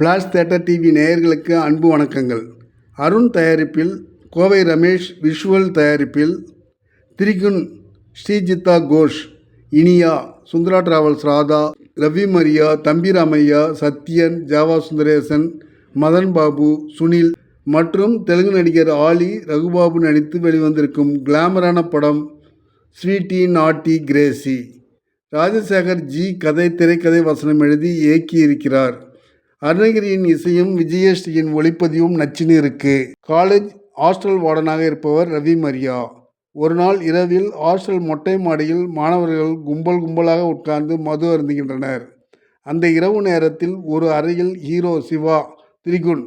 Flash theatre TV நேயர்களுக்கு அன்பு வணக்கங்கள். அருண் தயாரிப்பில் கோவை ரமேஷ் விஷுவல் தயாரிப்பில் திரிகுன் ஸ்ரீஜித்தா கோஷ் இனியா சுந்தரா டிராவல்ஸ் ராதா ரவி மரியா தம்பிராமையா சத்யன் ஜாவா சுந்தரேசன் மதன் பாபு சுனில் மற்றும் தெலுங்கு நடிகர் ஆலி ரகுபாபு நடித்து வெளிவந்திருக்கும் கிளாமரான படம் ஸ்வீட்டி நாட்டி கிரேசி. ராஜசேகர் ஜி கதை திரைக்கதை வசனம் எழுதி இயக்கியிருக்கிறார். அருணகிரியின் இசையும் விஜயஸ்ரீயின் ஒளிப்பதிவும் நச்சுன்னு இருக்கு. காலேஜ் ஹாஸ்டல் வார்டனாக இருப்பவர் ரவி மரியா. ஒரு நாள் இரவில் ஹாஸ்டல் மொட்டை மாடியில் மாணவர்கள் கும்பல் கும்பலாக உட்கார்ந்து மது அருந்துகின்றனர். அந்த இரவு நேரத்தில் ஒரு அறையில் ஹீரோ சிவா திரிகுன்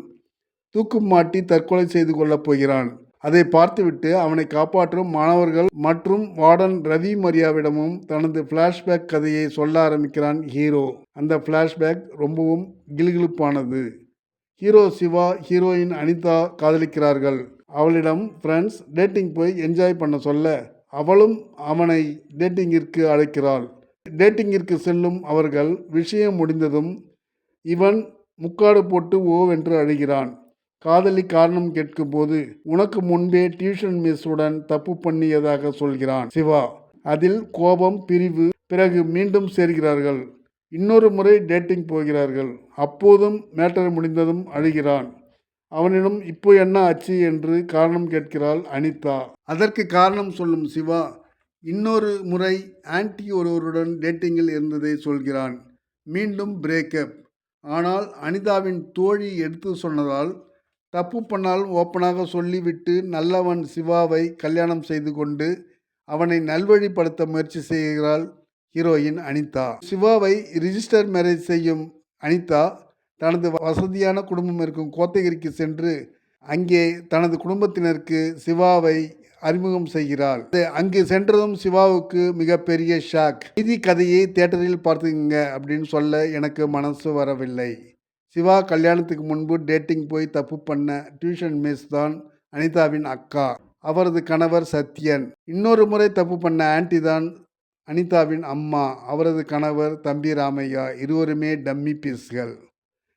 தூக்கு மாட்டி தற்கொலை செய்து கொள்ளப் போகிறான். அதை பார்த்துவிட்டு அவனை காப்பாற்றும் மாணவர்கள் மற்றும் வார்டன் ரவி மரியாவிடமும் தனது ஃப்ளாஷ்பேக் கதையை சொல்ல ஆரம்பிக்கிறான் ஹீரோ. அந்த ஃப்ளாஷ்பேக் ரொம்பவும் கிலுகிலுப்பானது ஹீரோ சிவா ஹீரோயின் அனிதா காதலிக்கிறார்கள். அவளிடம் ஃப்ரெண்ட்ஸ் டேட்டிங் போய் என்ஜாய் பண்ண சொல்ல அவளும் அவனை டேட்டிங்கிற்கு அழைக்கிறாள். டேட்டிங்கிற்கு செல்லும் அவர்கள் விஷயம் முடிந்ததும் இவன் முக்காடு போட்டு ஓவென்று அழுகிறான். காதலி காரணம் கேட்கும்போது உனக்கு முன்பே டியூஷன் மிஸ்ஸுடன் தப்பு பண்ணியதாக சொல்கிறான். சிவா அதில் கோபம் பிரிவு பிறகு மீண்டும் சேர்கிறார்கள். இன்னொரு முறை டேட்டிங் போகிறார்கள். அப்போதும் மேட்டர் முடிந்ததும் அழுகிறான். அவனிடம் இப்போ என்ன ஆச்சு? என்று காரணம் கேட்கிறாள் அனிதா. அதற்கு காரணம் சொல்லும் சிவா இன்னொரு முறை ஆன்டி ஒருவருடன் டேட்டிங்கில் இருந்ததை சொல்கிறான். மீண்டும் பிரேக்கப். ஆனால் அனிதாவின் தோழி எடுத்து சொன்னதால் தப்பு பண்ணால் ஓப்பனாக சொல்லிவிட்டு நல்லவன் சிவாவை கல்யாணம் செய்து கொண்டு அவனை நல்வழிப்படுத்த முயற்சி செய்கிறாள் ஹீரோயின் அனிதா. சிவாவை ரிஜிஸ்டர் மேரேஜ் செய்யும் அனிதா தனது வசதியான குடும்பம் இருக்கும் கோத்தகிரிக்கு சென்று அங்கே தனது குடும்பத்தினருக்கு சிவாவை அறிமுகம் செய்கிறாள். அங்கு சென்றதும் சிவாவுக்கு மிகப்பெரிய ஷாக் நிதி கதையை தேட்டரில் பார்த்துங்க அப்படின்னு சொல்ல எனக்கு மனசு வரவில்லை. சிவா கல்யாணத்துக்கு முன்பு டேட்டிங் போய் தப்பு பண்ண டியூஷன் மிஸ் தான் அனிதாவின் அக்கா. அவரது கணவர் சத்யன். இன்னொரு முறை தப்பு பண்ண ஆன்டி தான் அனிதாவின் அம்மா. அவரது கணவர் தம்பி ராமையா. இருவருமே டம்மி பீஸ்கள்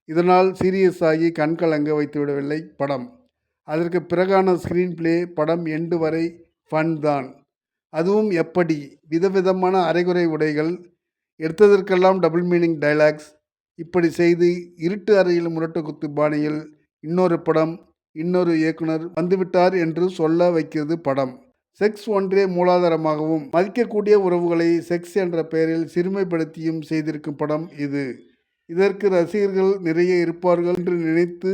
இதனால் சீரியஸ் ஆகி கண்கலங்க வைத்துவிடவில்லை படம். அதற்கு பிறகான ஸ்க்ரீன் பிளே படம் எண்டு வரை ஃபன் தான். அதுவும் எப்படி? விதவிதமான அரைகுறை உடைகள். எடுத்ததற்கெல்லாம் டபுள் மீனிங் டைலாக்ஸ் இப்படி செய்து இருட்டு அறையில் முரட்டு குத்து பாணியில் இன்னொரு படம் இன்னொரு இயக்குனர் வந்துவிட்டார் என்று சொல்ல வைக்கிறது படம். செக்ஸ் ஒன்றே மூலாதாரமாகவும் மதிக்கக்கூடிய உறவுகளை செக்ஸ் என்ற பெயரில் சிறுமைப்படுத்தியும் செய்திருக்கும் படம் இது. இதற்கு ரசிகர்கள் நிறைய இருப்பார்கள் என்று நினைத்து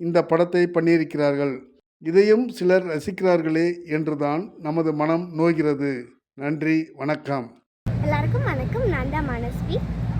இந்த படத்தை பண்ணியிருக்கிறார்கள். இதையும் சிலர் ரசிக்கிறார்களே என்றுதான் நமது மனம் நோகிறது நன்றி வணக்கம். எல்லாருக்கும் வணக்கம். நான் தான் மனஸ்வி.